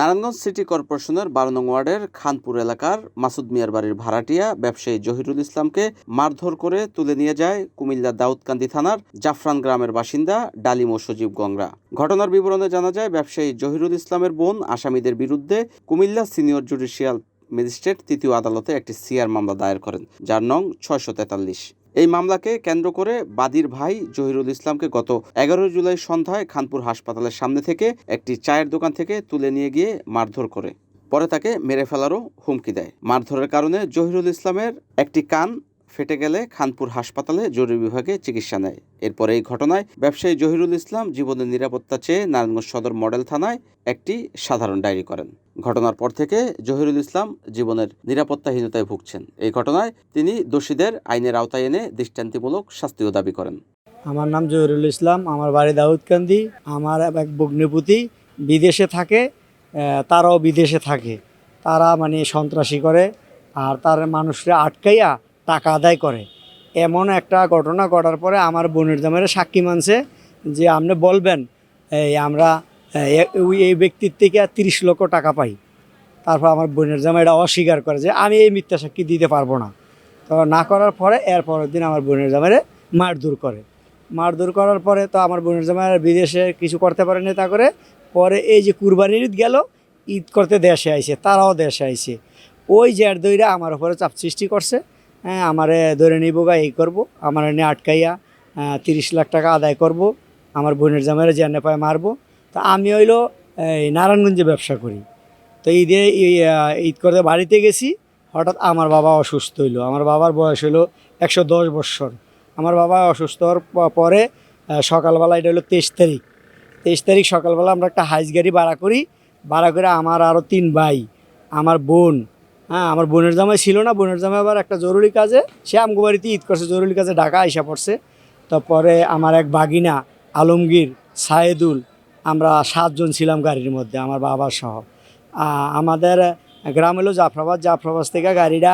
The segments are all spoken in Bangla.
নারায়ণগঞ্জ সিটি কর্পোরেশনের বারো নং ওয়ার্ডের খানপুর এলাকার মাসুদ মিয়ার বাড়ির ভাড়াটিয়া ব্যবসায়ী জহিরুল ইসলামকে মারধর করে তুলে নিয়ে যায় কুমিল্লা দাউদকান্দি থানার জাফরান গ্রামের বাসিন্দা ডালিম ও সজীব গংরা। ঘটনার বিবরণে জানা যায়, ব্যবসায়ী জহিরুল ইসলামের বোন আসামিদের বিরুদ্ধে কুমিল্লা সিনিয়র জুডিশিয়াল ম্যাজিস্ট্রেট তৃতীয় আদালতে একটি সিআর মামলা দায়ের করেন, যার নং ছয়শো তেতাল্লিশ। এই মামলাকে কেন্দ্র করে বাদির ভাই জহিরুল ইসলামকে গত এগারো জুলাই সন্ধ্যায় খানপুর হাসপাতালের সামনে থেকে একটি চায়ের দোকান থেকে তুলে নিয়ে গিয়ে মারধর করে। পরে তাকে মেরে ফেলারও হুমকি দেয়। মারধরের কারণে জহিরুল ইসলামের একটি কান ফেটে গেলে খানপুর হাসপাতালে জরুরি বিভাগে চিকিৎসা নেয়। এরপর এই ঘটনায় ব্যবসায়ী জহিরুল ইসলাম জীবনের নিরাপত্তা চেয়ে নারায়ণগঞ্জ সদর মডেল থানায় একটি সাধারণ ডায়েরি করেন। ঘটনার পর থেকে জহিরুল ইসলাম জীবনের নিরাপত্তাহীনতায় ভুগছেন। এই ঘটনায় তিনি দোষীদের আইনের আওতায় এনে দৃষ্টান্তিমূলক শাস্তিও দাবি করেন। আমার নাম জহিরুল ইসলাম, আমার বাড়ি দাউদকান্দি আমার এক ভগ্নিপতি বিদেশে থাকে তারাও বিদেশে থাকে। তারা মানে সন্ত্রাসী করে, আর তার মানুষরা আটকাইয়া টাকা আদায় করে। এমন একটা ঘটনা ঘটার পরে আমার বোনের জামের সাক্ষী মানছে যে, আপনি বলবেন, এই আমরা, এই ব্যক্তির থেকে তিরিশ লক্ষ টাকা পাই। তারপর আমার বোনের জামা এটা অস্বীকার করে যে, আমি এই মিথ্যা সাক্ষী দিতে পারব না। তো না করার পরে এর পরের দিন আমার বোনের জামারে মারধর করে। মারধর করার পরে তো আমার বোনের জামাই বিদেশে কিছু করতে পারেনি তা করে। পরে এই যে কুরবানির ঈদ গেল, ঈদ করতে দেশে আইছে, তারাও দেশে আইছে। ওই জের দইরা আমার উপরে চাপ সৃষ্টি করছে। হ্যাঁ আমারে ধরে নিব গা, এই করব। আমার এনে আটকাইয়া তিরিশ লাখ টাকা আদায় করব। আমার বোনের জামাইরে যে পায় মারবো। তা আমি হইল, এই নারায়ণগঞ্জে ব্যবসা করি। তো ঈদে ঈদ করতে বাড়িতে গেছি। হঠাৎ আমার বাবা অসুস্থ হইল। আমার বাবার বয়স হলো একশো দশ বৎসর। আমার বাবা অসুস্থ হওয়ার পরে সকালবেলা এটা হলো তেইশ তারিখ। তেইশ তারিখ সকালবেলা আমরা একটা হাইস গাড়ি ভাড়া করি। ভাড়া করে আমার আরও তিন ভাই, আমার বোন হ্যাঁ আমার বোনের জামাই ছিল না, বোনের জামাই আবার একটা জরুরি কাজে। সে আমগো বাড়িতে ঈদ করছে, জরুরি কাজে ঢাকা আইসা পড়ছে। তারপরে আমার এক বাগিনা, আলমগীর সায়েদুল, আমরা সাতজন ছিলাম গাড়ির মধ্যে, আমার বাবার সহ। আমাদের গ্রাম জাফরাবাদ জাফরাবাদ থেকে গাড়িটা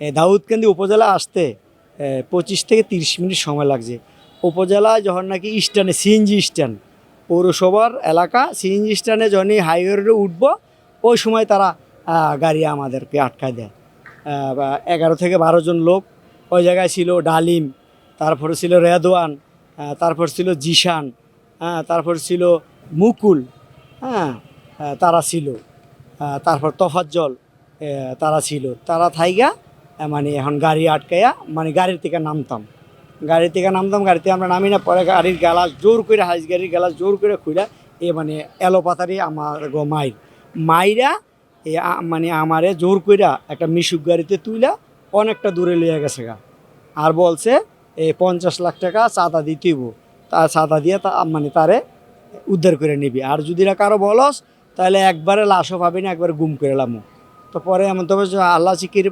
দাউদকান্দি উপজেলা আসতে পঁচিশ থেকে তিরিশ মিনিট সময় লাগছে। উপজেলা যখন নাকি স্ট্যান্ডে সিএনজি স্ট্যান্ড পৌরসভার এলাকা, সিএনজি স্ট্যান্ডে যখনই হাইওয়ে উঠবো, ওই সময় তারা গাড়ি আমাদেরকে আটকায় দেয়। এগারো থেকে বারো জন লোক ওই জায়গায় ছিল ডালিম, তারপরে ছিল রেদওয়ান তারপর ছিল জিশান হ্যাঁ তারপর ছিল মুকুল হ্যাঁ তারা ছিল। তারপর তফাজ্জল তারা ছিল। তারা থাইগা মানে এখন গাড়ি আটকাইয়া মানে গাড়ির থেকে নামতাম। গাড়ি থেকে নামতাম গাড়িতে আমরা নামি না, পরে গাড়ির গ্যালাস জোর করে, হাইস গাড়ির গ্যালাস জোর করে খুইলা এ মানে এলোপাতারি আমার গো মাইর। মাইরা এ আ- মানে আমারে জোর কইরা একটা মিশুক গাড়িতে তুইলা অনেকটা দূরে লিয়ে গেছে গা। আর বলছে এই পঞ্চাশ লাখ টাকা চাঁদা দিতেইব তা চাঁদা দিয়ে তা মানে তারে উদ্ধার করে নিবি। আর যদি না কারও বলস, তাহলে একবারে লাশও পাবি না, একবারে গুম করে লামু। তো পরে এমন তবে আল্লাহ চিকির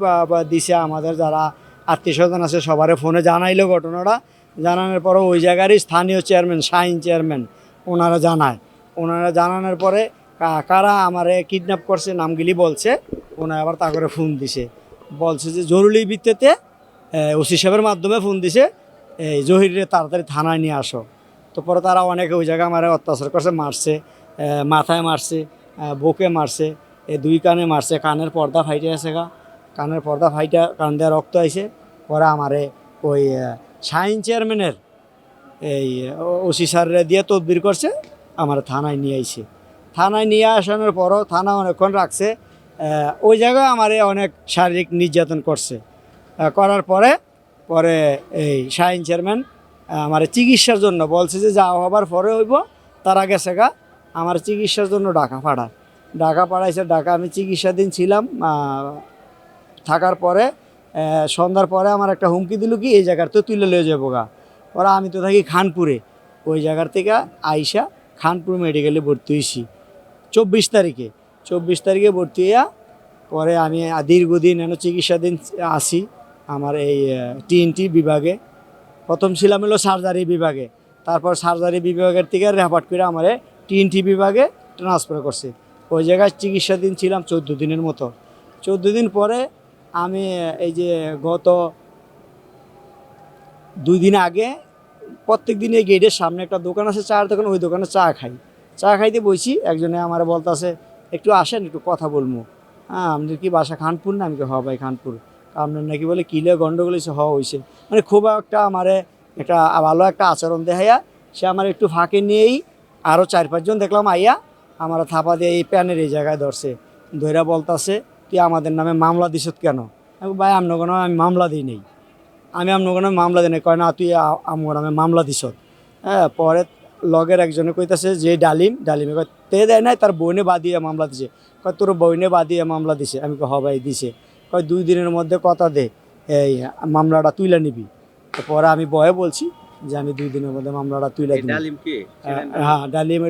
দিছে আমাদের যারা আত্মীয় স্বজন আছে, সবারে ফোনে জানাইলো ঘটনাটা। জানানোর পরে ওই জায়গারই স্থানীয় চেয়ারম্যান, শাহিন চেয়ারম্যান, ওনারা জানায়। ওনারা জানানোর পরে কারা আমারে কিডন্যাপ করছে, নামগুলি বলছে ওনারা আবার তা করে ফোন দিছে। বলছে যে জরুরি ভিত্তিতে ওসি সাহেবের মাধ্যমে ফোন দিছে এই জহিরে তাড়াতাড়ি থানায় নিয়ে আসো। তো পরে তারা অনেকে ওই জায়গায় আমার অত্যাচার করছে, মারছে মাথায় মারছে বুকে মারছে, এ, দুই কানে মারছে, কানের পর্দা ফাইটে আছে গা। কানের পর্দা ফাইটা, কান দেওয়া রক্ত আইছে। পরে আমারে ওই সাইন চেয়ারম্যানের এই ওসি স্যাররে দিয়ে তদবির করছে, আমার থানায় নিয়ে আইছে। থানায় নিয়ে আসানোর পরও থানা অনেকক্ষণ রাখছে। ওই জায়গায় আমারে অনেক শারীরিক নির্যাতন করছে। করার পরে পরে এই শাহিন চেয়ারম্যান আমার চিকিৎসার জন্য বলছে যে যা হবার পরে হইব, তার আগে গা আমার চিকিৎসার জন্য ঢাকা পাঠায়। ঢাকা পাঠাইছে, ঢাকা আমি চিকিৎসাধীন ছিলাম থাকার পরে সন্ধ্যার পরে আমার একটা হুমকি দিল কি, এই জায়গার তো তুলে লয়ে যাব গা। ওরা আমি তো থাকি খানপুরে। ওই জায়গার থেকে আইসা খানপুর মেডিকেলে ভর্তি হয়েছি চব্বিশ তারিখে চব্বিশ তারিখে ভর্তি হইয়া পরে আমি দীর্ঘদিন এনে চিকিৎসাধীন আসি আমার এই টিএনটি বিভাগে। প্রথম ছিলাম হলো সার্জারি বিভাগে, তারপর সার্জারি বিভাগের থেকে রেফার করে আমার টিএনটি বিভাগে ট্রান্সফার করছে। ওই জায়গায় চিকিৎসাধীন ছিলাম চোদ্দ দিনের মতো। চোদ্দ দিন পরে আমি এই যে গত দুই দিন আগে প্রত্যেক দিন এই গেটের সামনে একটা দোকান আছে চার দোকান ওই দোকানে চা খাই। চা খাইতে বসি একজনে আমার বলতাছে, একটু আসেন, একটু কথা বলব হ্যাঁ আমাদের কি বাসা খানপুর না? আমি কি হ ভাই, খানপুর। আপনার নাকি বলে কিলে গন্ডগোল হয়েছে হ হয়েছে মানে খুব একটা আমারে একটা ভালো একটা আচরণ দেখাইয়া, সে আমার একটু ফাঁকে নিয়েই আরও চার পাঁচজন দেখলাম আইয়া আমার থাপা দিয়ে এই প্যানের এই জায়গায় ধরছে। ধৈরা বলতাছে, তুই আমাদের নামে মামলা দিস কেন? ভাই আপনার কোনো আমি মামলা দিই নেই। আমি আপনার কোনো মামলা দিই নাই, কয়, না, তুই আমার নামে মামলা দিস হ্যাঁ পরে লগের একজনে কইতাছে যে ডালিম ডালিমে কয় তে দেয় নাই তার বইনে বাদিয়ে মামলা দিছে। কয় তোর বইনে বাদিয়ে মামলা দিছে। আমি কয় হ ভাই দিছে। কয় দুই দিনের মধ্যে কথা দে এই মামলাটা তুইলা নিবি। পরে আমি বয়ে বলছি যে আমি দুই দিনের মধ্যে মামলাটা তুইলা দিবি। হ্যাঁ ডালিম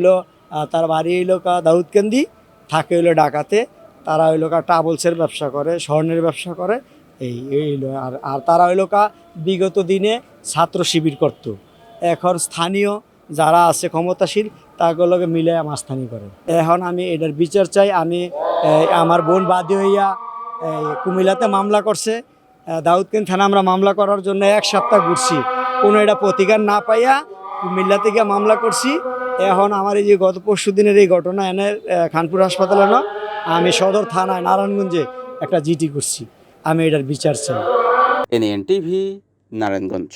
আহ, তার বাড়ি হইল কা দাউদকান্দি থাকে হইল ডাকাতে তারা হইল কা ট্রাভেলসের ব্যবসা করে স্বর্ণের ব্যবসা করে এই এই হইল আর আর তারা হইল কা বিগত দিনে ছাত্র শিবির করতো। এখন স্থানীয় যারা আছে ক্ষমতাশীল তাগুলোকে মিলে স্থানীয় করে। এখন আমি এটার বিচার চাই আমি আমার বোন বাদী হইয়া কুমিল্লাতে মামলা করছে। আহ, দাউদকান্দি থানা আমরা মামলা করার জন্য এক সপ্তাহ ঘুরছি। কোনো এটা প্রতিকার না পাইয়া কুমিল্লাতে থেকে মামলা করছি। এখন আমার এই যে গত পরশু দিনের এই ঘটনা এনে খানপুর হাসপাতালে না আমি সদর থানায় নারায়ণগঞ্জে একটা জিটি করছি। আমি এটার বিচার চাই। NN TV Narayanganj.